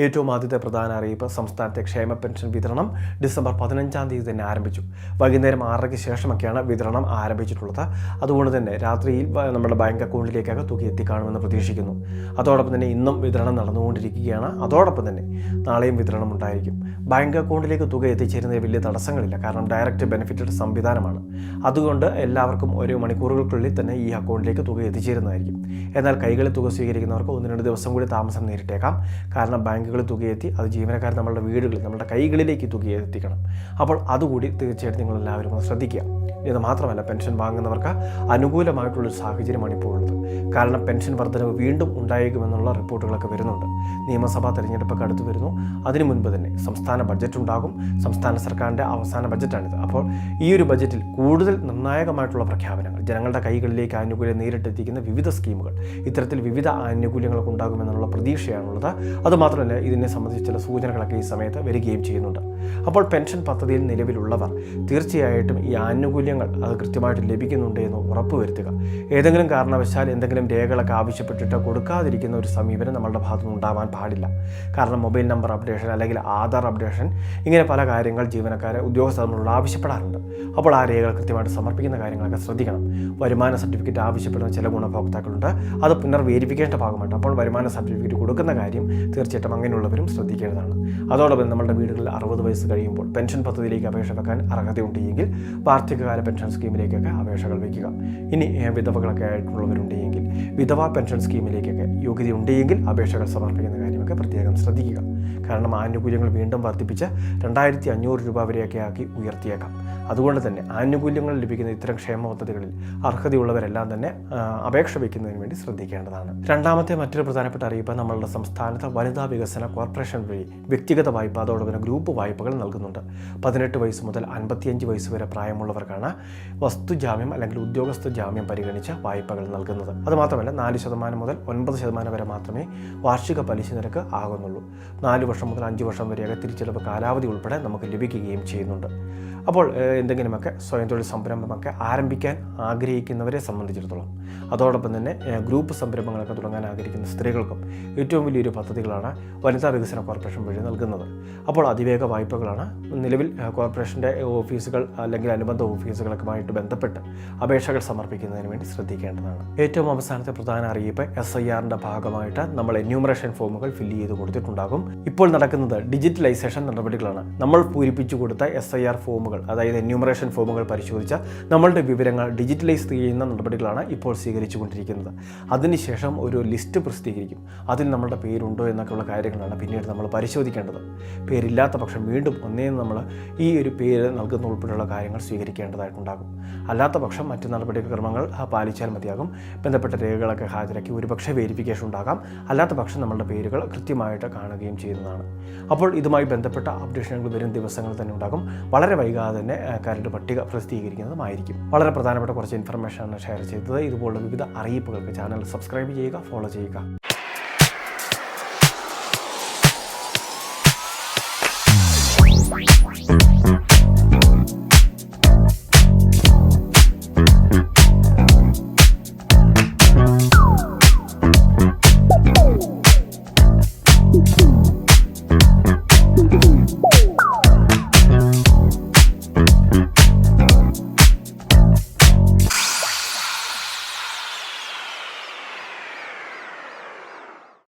ഏറ്റവും ആദ്യത്തെ പ്രധാന അറിയിപ്പ് സംസ്ഥാനത്തെ ക്ഷേമ പെൻഷൻ വിതരണം ഡിസംബർ പതിനഞ്ചാം തീയതി തന്നെ ആരംഭിച്ചു. വൈകുന്നേരം ആറരയ്ക്ക് ശേഷമൊക്കെയാണ് വിതരണം ആരംഭിച്ചിട്ടുള്ളത്. അതുകൊണ്ട് തന്നെ രാത്രിയിൽ നമ്മുടെ ബാങ്ക് അക്കൗണ്ടിലേക്കൊക്കെ തുക എത്തിക്കാണുമെന്ന് പ്രതീക്ഷിക്കുന്നു. അതോടൊപ്പം തന്നെ ഇന്നും വിതരണം നടന്നുകൊണ്ടിരിക്കുകയാണ്. അതോടൊപ്പം തന്നെ നാളെയും വിതരണം ഉണ്ടായിരിക്കും. ബാങ്ക് അക്കൗണ്ടിലേക്ക് തുക എത്തിച്ചേരുന്നതിൽ വലിയ തടസ്സങ്ങളില്ല. കാരണം ഡയറക്റ്റ് ബെനിഫിറ്റഡ് സംവിധാനമാണ്. അതുകൊണ്ട് എല്ലാവർക്കും ഒരു മണിക്കൂറുകൾക്കുള്ളിൽ തന്നെ ഈ അക്കൗണ്ടിലേക്ക് തുക എത്തിച്ചേരുന്നതായിരിക്കും. എന്നാൽ കൈകളിൽ തുക സ്വീകരിക്കുന്നവർക്ക് ഒന്ന് രണ്ട് ദിവസം കൂടി താമസം നേരിട്ടേക്കാം. കാരണം ബാങ്കുകളിൽ തുക തുകയെത്തി അത് ജീവനക്കാർ നമ്മളുടെ വീടുകളിൽ നമ്മുടെ കൈകളിലേക്ക് തുകയെത്തിക്കണം. അപ്പോൾ അതുകൂടി തീർച്ചയായിട്ടും നിങ്ങളെല്ലാവരും ഒന്ന് ശ്രദ്ധിക്കുക. ഇത് മാത്രമല്ല പെൻഷൻ വാങ്ങുന്നവർക്ക് അനുകൂലമായിട്ടുള്ളൊരു സാഹചര്യമാണ് ഇപ്പോൾ ഉള്ളത്. കാരണം പെൻഷൻ വർധനവ് വീണ്ടും ഉണ്ടായേക്കുമെന്നുള്ള റിപ്പോർട്ടുകളൊക്കെ വരുന്നുണ്ട്. നിയമസഭാ തെരഞ്ഞെടുപ്പൊക്കെ അടുത്ത് വരുന്നു. അതിനു മുൻപ് തന്നെ സംസ്ഥാന ബഡ്ജറ്റ് ഉണ്ടാകും. സംസ്ഥാന സർക്കാരിന്റെ അവസാന ബഡ്ജറ്റാണിത്. അപ്പോൾ ഈ ഒരു ബജറ്റിൽ കൂടുതൽ നിർണായകമായിട്ടുള്ള പ്രഖ്യാപനങ്ങൾ ജനങ്ങളുടെ കൈകളിലേക്ക് ആനുകൂല്യം നേരിട്ടെത്തിക്കുന്ന വിവിധ സ്കീമുകൾ ഇത്തരത്തിൽ വിവിധ ആനുകൂല്യങ്ങളൊക്കെ ഉണ്ടാകുമെന്നുള്ള പ്രതീക്ഷയാണുള്ളത്. അതുമാത്രമല്ല ഇതിനെ സംബന്ധിച്ച് ചില സൂചനകളൊക്കെ ഈ സമയത്ത് വരികയും ചെയ്യുന്നുണ്ട്. അപ്പോൾ പെൻഷൻ പദ്ധതിയിൽ നിലവിലുള്ളവർ തീർച്ചയായിട്ടും ഈ ആനുകൂല്യങ്ങൾ അത് കൃത്യമായിട്ട് ലഭിക്കുന്നുണ്ട് എന്ന് ഉറപ്പുവരുത്തുക ഏതെങ്കിലും കാരണവശാൽ എന്തെങ്കിലും രേഖകളൊക്കെ ആവശ്യപ്പെട്ടിട്ട് കൊടുക്കാതിരിക്കുന്ന ഒരു സമീപനം നമ്മളുടെ ഭാഗത്തുനിന്ന് ഉണ്ടാവാൻ പാടില്ല. കാരണം മൊബൈൽ നമ്പർ അപ്ഡേഷൻ അല്ലെങ്കിൽ ആധാർ അപ്ഡേഷൻ ഇങ്ങനെ പല കാര്യങ്ങൾ ജീവനക്കാരെ ഉദ്യോഗസ്ഥർ നമ്മളോട് ആവശ്യപ്പെടാറുണ്ട്. അപ്പോൾ ആ രേഖകൾ കൃത്യമായിട്ട് സമർപ്പിക്കുന്ന കാര്യങ്ങളൊക്കെ ശ്രദ്ധിക്കണം. വരുമാന സർട്ടിഫിക്കറ്റ് ആവശ്യപ്പെടുന്ന ചില ഗുണഭോക്താക്കളുണ്ട്. അത് പുനർ വേരിഫിക്കേഷന്റെ ഭാഗമായിട്ട് അപ്പോൾ വരുമാന സർട്ടിഫിക്കറ്റ് കൊടുക്കുന്ന കാര്യം തീർച്ചയായിട്ടും അങ്ങനെയുള്ളവരും ശ്രദ്ധിക്കേണ്ടതാണ്. അതോടൊപ്പം നമ്മുടെ വീടുകളിൽ അറുപത് വയസ്സ് കഴിയുമ്പോൾ പെൻഷൻ പദ്ധതിയിലേക്ക് അപേക്ഷ വെക്കാൻ അർഹതയുണ്ടെങ്കിൽ വാർഷികകാല പെൻഷൻ സ്കീമിലേക്കൊക്കെ അപേക്ഷകൾ വയ്ക്കുക ഇനി വിധവകളൊക്കെ ആയിട്ടുള്ളവരുണ്ടെങ്കിൽ വിധവാ പെൻഷൻ സ്കീമിലേക്കൊക്കെ യോഗ്യതയുണ്ടെങ്കിൽ അപേക്ഷകൾ സമർപ്പിക്കുന്ന കാര്യമൊക്കെ പ്രത്യേകം ശ്രദ്ധിക്കുക. കാരണം ആനുകൂല്യങ്ങൾ വീണ്ടും വർദ്ധിപ്പിച്ച് രണ്ടായിരത്തി അഞ്ഞൂറ് രൂപ വരെയൊക്കെ ആക്കി ഉയർത്തിയേക്കാം. അതുകൊണ്ട് തന്നെ ആനുകൂല്യങ്ങൾ ലഭിക്കുന്ന ഇത്തരം ക്ഷേമ പദ്ധതികളിൽ അർഹതയുള്ളവരെല്ലാം തന്നെ അപേക്ഷ വയ്ക്കുന്നതിന് വേണ്ടി ശ്രദ്ധിക്കേണ്ടതാണ്. രണ്ടാമത്തെ മറ്റൊരു പ്രധാനപ്പെട്ട അറിയിപ്പ് നമ്മളുടെ സംസ്ഥാനത്ത് വനിതാ വികസന കോർപ്പറേഷൻ വഴി വ്യക്തിഗത വായ്പ അതോടൊപ്പം ഗ്രൂപ്പ് വായ്പകൾ നൽകുന്നുണ്ട്. പതിനെട്ട് വയസ്സ് മുതൽ അൻപത്തിയഞ്ച് വയസ്സ് വരെ പ്രായമുള്ളവർക്കാണ് വസ്തുജാമ്യം അല്ലെങ്കിൽ ഉദ്യോഗസ്ഥ ജാമ്യം പരിഗണിച്ച് വായ്പകൾ നൽകുന്നത്. അതുമാത്രമല്ല നാല് ശതമാനം മുതൽ ഒൻപത് ശതമാനം വരെ മാത്രമേ വാർഷിക പലിശ നിരക്ക് ആകുന്നുള്ളൂ. നാല് വർഷം മുതൽ അഞ്ച് വർഷം വരെയൊക്കെ തിരിച്ചടവ് കാലാവധി ഉൾപ്പെടെ നമുക്ക് ലഭിക്കുകയും ചെയ്യുന്നുണ്ട്. അപ്പോൾ എന്തെങ്കിലുമൊക്കെ സ്വയം തൊഴിൽ സംരംഭമൊക്കെ ആരംഭിക്കാൻ ആഗ്രഹിക്കുന്നവരെ സംബന്ധിച്ചിടത്തോളം അതോടൊപ്പം തന്നെ ഗ്രൂപ്പ് സംരംഭങ്ങളൊക്കെ തുടങ്ങാൻ ആഗ്രഹിക്കുന്ന സ്ത്രീകൾക്കും ഏറ്റവും വലിയൊരു പദ്ധതികളാണ് വനിതാ വികസന കോർപ്പറേഷൻ വഴി നൽകുന്നത്. അപ്പോൾ അതിവേഗ വായ്പകളാണ് നിലവിൽ കോർപ്പറേഷന്റെ ഓഫീസുകൾ അല്ലെങ്കിൽ അനുബന്ധ ഓഫീസുകളൊക്കെയുമായിട്ട് ബന്ധപ്പെട്ട് അപേക്ഷകൾ സമർപ്പിക്കുന്നതിന് വേണ്ടി ശ്രദ്ധിക്കേണ്ടതാണ്. ഏറ്റവും അവസാനത്തെ പ്രധാന അറിയിപ്പ് എസ് ഐ ആറിന്റെ ഭാഗമായിട്ട് നമ്മൾ എന്യൂമറേഷൻ ഫോമുകൾ ഫില്ല് ചെയ്ത് കൊടുത്തിട്ടുണ്ടാകും. ഇപ്പോൾ നടക്കുന്നത് ഡിജിറ്റലൈസേഷൻ നടപടികളാണ്. നമ്മൾ പൂരിപ്പിച്ചു കൊടുത്ത എസ് ഐ ആർ ഫോമുകൾ അതായത് എന്യൂമറേഷൻ ഫോമുകൾ പരിശോധിച്ച നമ്മളുടെ വിവരങ്ങൾ ഡിജിറ്റലൈസ് ചെയ്യുന്ന നടപടികളാണ് ഇപ്പോൾ സ്വീകരിച്ചു കൊണ്ടിരിക്കുന്നത് അതിനുശേഷം ഒരു ലിസ്റ്റ് പ്രസിദ്ധീകരിക്കും. അതിൽ നമ്മളുടെ പേരുണ്ടോ എന്നൊക്കെയുള്ള കാര്യങ്ങളാണ് പിന്നീട് നമ്മൾ പരിശോധിക്കേണ്ടത്. പേരില്ലാത്ത പക്ഷം വീണ്ടും ഒന്നേ നമ്മൾ ഈ ഒരു പേര് നൽകുന്ന ഉൾപ്പെടെയുള്ള കാര്യങ്ങൾ സ്വീകരിക്കേണ്ടതായിട്ടുണ്ടാകും. അല്ലാത്ത പക്ഷം മറ്റ് നടപടിക്രമങ്ങൾ പാലിച്ചാൽ മതിയാകും. ബന്ധപ്പെട്ട രേഖകളൊക്കെ ഹാജരാക്കി ഒരുപക്ഷെ വെരിഫിക്കേഷൻ ഉണ്ടാകാം. അല്ലാത്ത പക്ഷം നമ്മളുടെ പേരുകൾ കൃത്യമായിട്ട് കാണുകയും ചെയ്യുന്നതാണ്. അപ്പോൾ ഇതുമായി ബന്ധപ്പെട്ട അപ്ഡേഷനുകൾ വരും ദിവസങ്ങൾ തന്നെ ഉണ്ടാകും. വളരെ വൈകാതെ തന്നെ കരട് പട്ടിക പ്രസിദ്ധീകരിക്കുന്നതുമായിരിക്കും. വളരെ പ്രധാനപ്പെട്ട കുറച്ച് ഇൻഫർമേഷനാണ് ഷെയർ ചെയ്തത്. ഇതുപോലുള്ള വിവിധ അറിയിപ്പുകൾക്ക് ചാനൽ സബ്സ്ക്രൈബ് ചെയ്യുക ഫോളോ ചെയ്യുക Thank you.